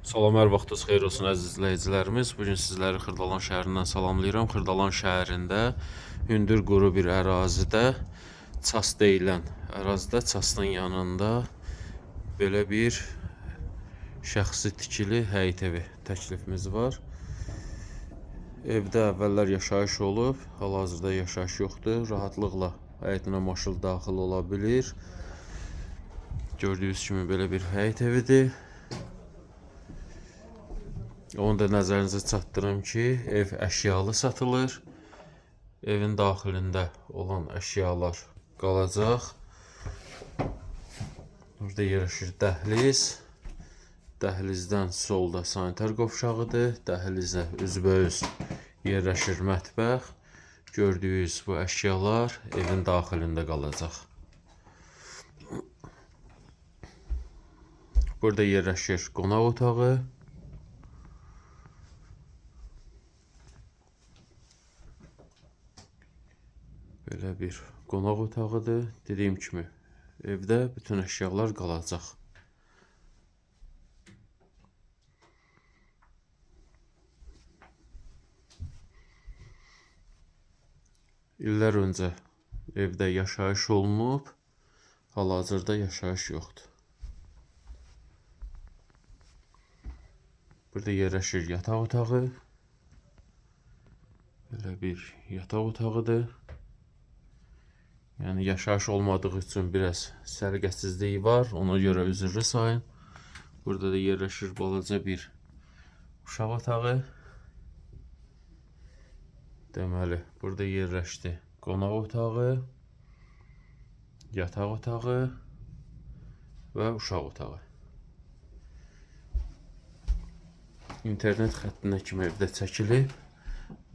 Salam, hər vaxtınız xeyir olsun əziz izləyicilərimiz. Bu gün sizləri Xırdalan şəhərindən salamlayıram. Xırdalan şəhərində hündür quru bir ərazidə Ças deyilən ərazidə Çasın yanında belə bir şəxsi tikili həyət evi təklifimiz var. Evdə əvvəllər yaşayış olub, hal-hazırda yaşayış yoxdur. Rahatlıqla həyətinə maşın daxil ola bilir. Gördüyünüz kimi belə bir həyət evidir. Onu da nəzərinizə çatdırım ki, ev əşyalı satılır. Evin daxilində olan əşyalar qalacaq. Burada yerləşir dəhliz. Dəhlizdən solda sanitar qovşağıdır. Dəhlizə üzbəüz yerləşir mətbəx. Gördüyünüz bu əşyalar evin daxilində qalacaq. Burada yerləşir qonaq otağı. Belə bir qonaq otağıdır. Dediyim kimi, evdə bütün əşyalar qalacaq. İllər öncə evdə yaşayış olunub, hal-hazırda yaşayış yoxdur. Burada yerləşir yataq otağı. Belə bir yataq otağıdır. Yəni yaşayış olmadığı üçün biraz səliqəsizliyi var. Ona görə üzrlü sayın. Burada da yerləşir balaca bir uşaq otağı. Deməli, burada yerləşdi qonaq otağı, yataq otağı və uşaq otağı. İnternet xəttinə kimi evdə çəkilib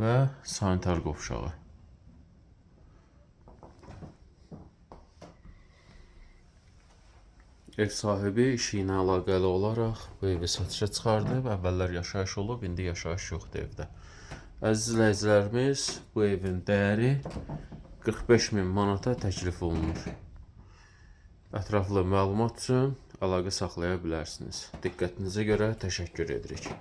və sanitar qovşağı. Ev sahibi işi ilə əlaqəli olaraq bu evi satışa çıxardıb. Əvvəllər yaşayış olub, indi yaşayış yoxdur evdə. Əziz izləyicilərimiz, bu evin dəyəri 45 min manata təklif olunur. Ətraflı məlumat üçün əlaqə saxlaya bilərsiniz. Diqqətinizə görə təşəkkür edirik.